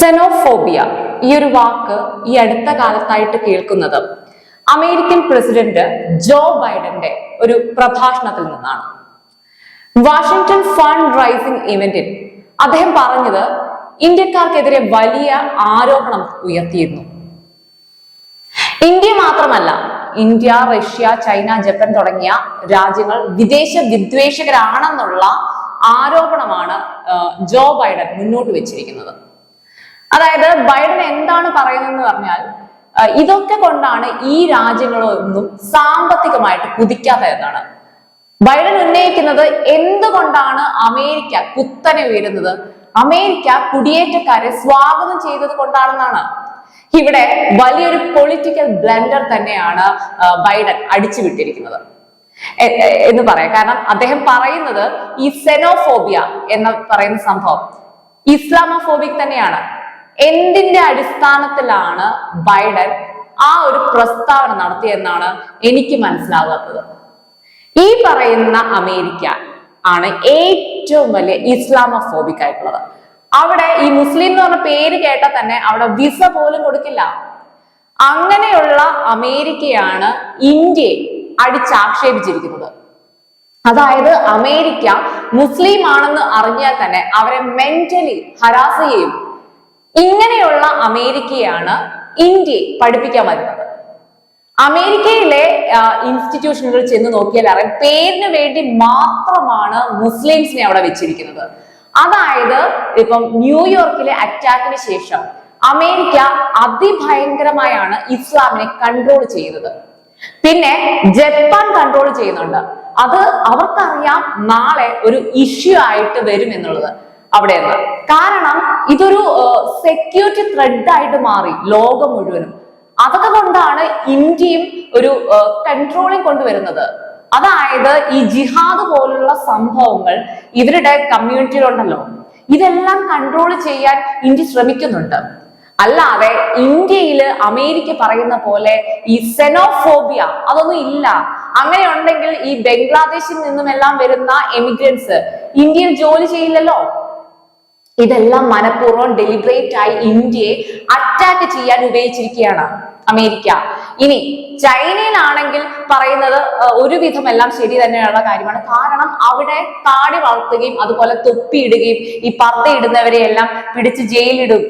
Xenophobia ഈ ഒരു വാക്ക് ഈ അടുത്ത കാലത്തായിട്ട് കേൾക്കുന്നത്. അമേരിക്കൻ പ്രസിഡന്റ് ജോ ബൈഡന്റെ ഒരു പ്രഭാഷണത്തിൽ നിന്നാണ്. വാഷിംഗ്ടൺ ഫണ്ട് റൈസിംഗ് ഇവന്റിൽ അദ്ദേഹം പറഞ്ഞത് ഇന്ത്യക്കാർക്കെതിരെ വലിയ ആരോപണം ഉയർത്തിയിരുന്നു. ഇന്ത്യ മാത്രമല്ല ഇന്ത്യ റഷ്യ ചൈന ജപ്പാൻ തുടങ്ങിയ രാജ്യങ്ങൾ വിദേശ വിദ്വേഷകരാണെന്നുള്ള ആരോപണമാണ് ജോ ബൈഡൻ മുന്നോട്ട് വെച്ചിരിക്കുന്നത്. അതായത് ബൈഡൻ എന്താണ് പറയുന്നതെന്ന് പറഞ്ഞാൽ ഇതൊക്കെ കൊണ്ടാണ് ഈ രാജ്യങ്ങളൊന്നും സാമ്പത്തികമായിട്ട് കുതിക്കാത്ത എന്നാണ്. ബൈഡൻ ഉന്നയിക്കുന്നത് എന്തുകൊണ്ടാണ് അമേരിക്ക കുത്തനെ ഉയരുന്നത്? അമേരിക്ക കുടിയേറ്റക്കാരെ സ്വാഗതം ചെയ്തത് കൊണ്ടാണെന്നാണ്. ഇവിടെ വലിയൊരു പൊളിറ്റിക്കൽ ബ്ലണ്ടർ തന്നെയാണ് ബൈഡൻ അടിച്ചുവിട്ടിരിക്കുന്നത്. എ- എ- എന്ന് പറയാം. കാരണം അദ്ദേഹം പറയുന്നത് ഈ സെനോഫോബിയ എന്ന് പറയുന്ന സംഭവം ഇസ്ലാമോഫോബിക് തന്നെയാണ്. എന്തിന്റെ അടിസ്ഥാനത്തിലാണ് ബൈഡൻ ആ ഒരു പ്രസ്താവന നടത്തിയെന്നാണ് എനിക്ക് മനസ്സിലാകാത്തത്. ഈ പറയുന്ന അമേരിക്ക ആണ് ഏറ്റവും വലിയ ഇസ്ലാമോഫോബിക് ആയിട്ടുള്ളത്. അവിടെ ഈ മുസ്ലിം എന്ന് പറഞ്ഞ പേര് കേട്ടാൽ തന്നെ അവിടെ വിസ പോലും കൊടുക്കില്ല. അങ്ങനെയുള്ള അമേരിക്കയാണ് ഇന്ത്യയെ അടിച്ചാക്ഷേപിച്ചിരിക്കുന്നത്. അതായത് അമേരിക്ക മുസ്ലിം ആണെന്ന് അറിഞ്ഞാൽ തന്നെ അവരെ മെന്റലി ഹരാസ് ചെയ്യും ഇങ്ങനെയുള്ള അമേരിക്കയാണ് ഇന്ത്യയെ പഠിപ്പിക്കാൻ വരുന്നത്. അമേരിക്കയിലെ ഇൻസ്റ്റിറ്റ്യൂഷനുകൾ ചെന്ന് നോക്കിയാൽ അറിയാം. പേരിന് വേണ്ടി മാത്രമാണ് മുസ്ലിംസിനെ അവിടെ വെച്ചിരിക്കുന്നത്. അതായത് ഇപ്പം ന്യൂയോർക്കിലെ അറ്റാക്കിന് ശേഷം അമേരിക്ക അതിഭയങ്കരമായാണ് ഇസ്ലാമിനെ കൺട്രോൾ ചെയ്യുന്നത്. പിന്നെ ജപ്പാൻ കൺട്രോൾ ചെയ്യുന്നുണ്ട്. അത് അവർക്കറിയാം നാളെ ഒരു ഇഷ്യൂ ആയിട്ട് വരും എന്നുള്ളത്. അവിടെ നിന്ന്. കാരണം ഇതൊരു സെക്യൂരിറ്റി ത്രെഡ് ആയിട്ട് മാറി ലോകം മുഴുവനും. അതൊക്കെ കൊണ്ടാണ് ഇന്ത്യയും ഒരു കൺട്രോളിങ് കൊണ്ടുവരുന്നത്. അതായത് ഈ ജിഹാദ് പോലുള്ള സംഭവങ്ങൾ ഇവരുടെ കമ്മ്യൂണിറ്റിയിലുണ്ടല്ലോ ഇതെല്ലാം കൺട്രോൾ ചെയ്യാൻ ഇന്ത്യ ശ്രമിക്കുന്നുണ്ട്. അല്ലാതെ ഇന്ത്യയിൽ അമേരിക്ക പറയുന്ന പോലെ ഈ സെനോഫോബിയ അതൊന്നും ഇല്ല. അങ്ങനെ ഉണ്ടെങ്കിൽ ഈ ബംഗ്ലാദേശിൽ നിന്നും എല്ലാം വരുന്ന എമിഗ്രൻസ് ഇന്ത്യയിൽ ജോലി ചെയ്യില്ലല്ലോ. ഇതെല്ലാം മനഃപൂർവം ഡെലിബറേറ്റ് ആയി ഇന്ത്യയെ അറ്റാക്ക് ചെയ്യാൻ ഉപയോഗിച്ചിരിക്കുകയാണ് അമേരിക്ക. ഇനി ചൈനയിലാണെങ്കിൽ പറയുന്നത് ഒരുവിധം എല്ലാം ശരി തന്നെയുള്ള കാര്യമാണ്. കാരണം അവിടെ താടി വളർത്തുകയും അതുപോലെ തൊപ്പിയിടുകയും ഈ പർദ്ദയിടുന്നവരെ എല്ലാം പിടിച്ച് ജയിലിടും.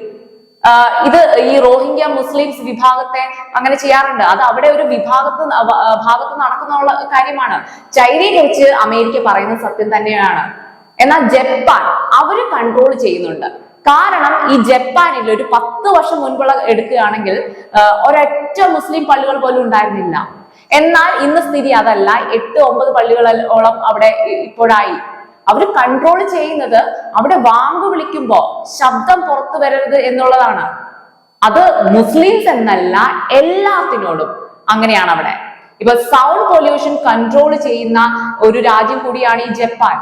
ഇത് ഈ റോഹിംഗ്യ മുസ്ലിംസ് വിഭാഗത്തെ അങ്ങനെ ചെയ്യാറുണ്ട്. അത് അവിടെ ഒരു വിഭാഗത്ത് ഭാഗത്ത് നടക്കുന്ന കാര്യമാണ്. ചൈനയെ കുറിച്ച് അമേരിക്ക പറയുന്നത് സത്യം തന്നെയാണ്. എന്നാൽ ജപ്പാൻ അവർ കൺട്രോൾ ചെയ്യുന്നുണ്ട്. കാരണം ഈ ജപ്പാനിൽ ഒരു പത്ത് വർഷം മുൻപുള്ള എടുക്കുകയാണെങ്കിൽ ഒരൊറ്റ മുസ്ലിം പള്ളികൾ പോലും ഉണ്ടായിരുന്നില്ല. എന്നാൽ ഇന്ന് സ്ഥിതി അതല്ല. എട്ട് ഒമ്പത് പള്ളികളോളം അവിടെ ഇപ്പോഴായി. അവർ കൺട്രോൾ ചെയ്യുന്നത് അവിടെ വാങ്ക് വിളിക്കുമ്പോ ശബ്ദം പുറത്തു വരരുത് എന്നുള്ളതാണ്. അത് മുസ്ലിംസ് എന്നല്ല എല്ലാത്തിനോടും അങ്ങനെയാണ് അവിടെ. ഇപ്പൊ സൗണ്ട് പൊല്യൂഷൻ കൺട്രോൾ ചെയ്യുന്ന ഒരു രാജ്യം കൂടിയാണ് ഈ ജപ്പാൻ.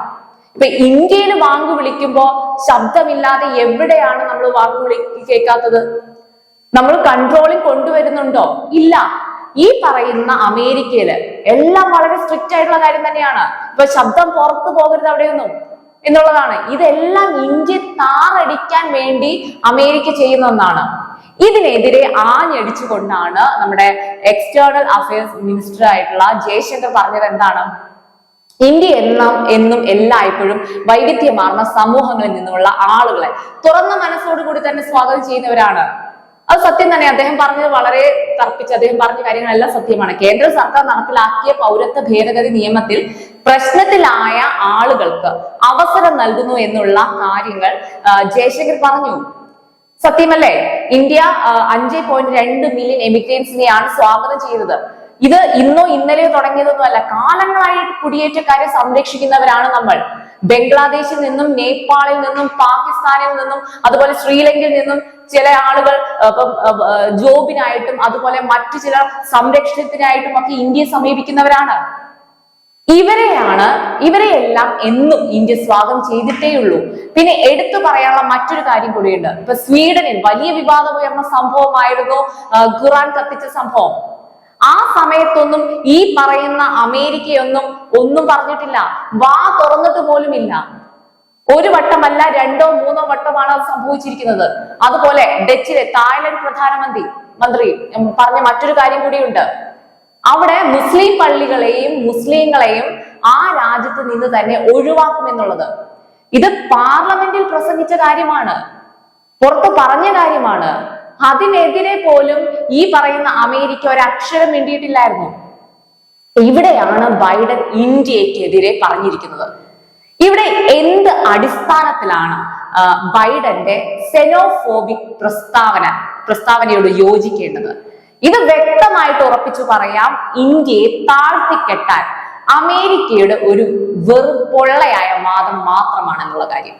ഇപ്പൊ ഇന്ത്യയിൽ വാങ്ങു വിളിക്കുമ്പോ ശബ്ദമില്ലാതെ എവിടെയാണ് നമ്മൾ വാങ്ങു വിളി കേൾക്കാത്തത്? നമ്മൾ കൺട്രോളിൽ കൊണ്ടുവരുന്നുണ്ടോ? ഇല്ല. ഈ പറയുന്ന അമേരിക്കയിൽ എല്ലാം വളരെ സ്ട്രിക്റ്റ് ആയിട്ടുള്ള കാര്യം തന്നെയാണ്. ഇപ്പൊ ശബ്ദം പുറത്തു പോകരുത് അവിടെയൊന്നും എന്നുള്ളതാണ്. ഇതെല്ലാം ഇന്ത്യ താറടിക്കാൻ വേണ്ടി അമേരിക്ക ചെയ്യുന്ന ഒന്നാണ്. ഇതിനെതിരെ ആഞ്ഞടിച്ചുകൊണ്ടാണ് നമ്മുടെ എക്സ്റ്റേണൽ അഫയേഴ്സ് മിനിസ്റ്റർ ആയിട്ടുള്ള ജയശങ്കർ പറഞ്ഞത് എന്താണ്? ഇന്ത്യ എന്നും എന്നും എല്ലായ്പ്പോഴും വൈവിധ്യമാർന്ന സമൂഹങ്ങളിൽ നിന്നുള്ള ആളുകളെ തുറന്ന മനസ്സോടുകൂടി തന്നെ സ്വാഗതം ചെയ്യുന്നവരാണ്. അത് സത്യം തന്നെ. അദ്ദേഹം പറഞ്ഞത് വളരെ തർപ്പിച്ച് അദ്ദേഹം പറഞ്ഞ കാര്യങ്ങളെല്ലാം സത്യമാണ്. കേന്ദ്ര സർക്കാർ നടപ്പിലാക്കിയ പൗരത്വ ഭേദഗതി നിയമത്തിൽ പ്രശ്നത്തിലായ ആളുകൾക്ക് അവസരം നൽകുന്നു എന്നുള്ള കാര്യങ്ങൾ ജയശങ്കർ പറഞ്ഞു. സത്യമല്ലേ? ഇന്ത്യ അഞ്ച് പോയിന്റ് രണ്ട് മില്യൺ എമിഗ്രേറ്റ്സിനെയാണ് സ്വാഗതം ചെയ്തത്. ഇത് ഇന്നോ ഇന്നലെയോ തുടങ്ങിയതൊന്നുമല്ല കാലങ്ങളായിട്ട് കുടിയേറ്റക്കാരെ സംരക്ഷിക്കുന്നവരാണ് നമ്മൾ. ബംഗ്ലാദേശിൽ നിന്നും നേപ്പാളിൽ നിന്നും പാകിസ്ഥാനിൽ നിന്നും അതുപോലെ ശ്രീലങ്കയിൽ നിന്നും ചില ആളുകൾ ജോബിനായിട്ടും അതുപോലെ മറ്റു ചില സംരക്ഷണത്തിനായിട്ടും ഒക്കെ ഇന്ത്യയെ സമീപിക്കുന്നവരാണ്. ഇവരെയാണ് ഇവരെയെല്ലാം എന്നും ഇന്ത്യ സ്വാഗതം ചെയ്തിട്ടേയുള്ളൂ പിന്നെ എടുത്തു പറയാനുള്ള മറ്റൊരു കാര്യം കൂടിയുണ്ട്. ഇപ്പൊ സ്വീഡനിൽ വലിയ വിവാദം ഉയർന്ന സംഭവമായിരുന്നു ഖുറാൻ കത്തിച്ച സംഭവം. ആ സമയത്തൊന്നും ഈ പറയുന്ന അമേരിക്കയൊന്നും ഒന്നും പറഞ്ഞിട്ടില്ല. വാ തുറന്നിട്ട് പോലുമില്ല ഒരു വട്ടമല്ല രണ്ടോ മൂന്നോ വട്ടമാണ് അത് സംഭവിച്ചിരിക്കുന്നത്. അതുപോലെ ഡച്ചിലെ തായ്ലൻഡ് പ്രധാനമന്ത്രി മന്ത്രി പറഞ്ഞ മറ്റൊരു കാര്യം കൂടിയുണ്ട്. അവിടെ മുസ്ലിം പള്ളികളെയും മുസ്ലിങ്ങളെയും ആ രാജ്യത്ത് നിന്ന് തന്നെ ഒഴിവാക്കുമെന്നുള്ളത്. ഇത് പാർലമെന്റിൽ പ്രസംഗിച്ച കാര്യമാണ്. പുറത്ത് പറഞ്ഞ കാര്യമാണ്. അതിനെതിരെ പോലും ഈ പറയുന്ന അമേരിക്ക ഒരു അക്ഷരം വേണ്ടിയിട്ടില്ലായിരുന്നു ഇവിടെയാണ് ബൈഡൻ ഇന്ത്യക്കെതിരെ പറഞ്ഞിരിക്കുന്നത്. ഇവിടെ എന്ത് അടിസ്ഥാനത്തിലാണ് ബൈഡന്റെ സെനോഫോബിക് പ്രസ്താവന പ്രസ്താവനയോട് യോജിക്കേണ്ടത്? ഇത് വ്യക്തമായിട്ട് ഉറപ്പിച്ചു പറയാം ഇന്ത്യയെ താഴ്ത്തിക്കെട്ടാൻ അമേരിക്കയുടെ ഒരു വെറും പൊള്ളയായ വാദം മാത്രമാണ് എന്നുള്ള കാര്യം.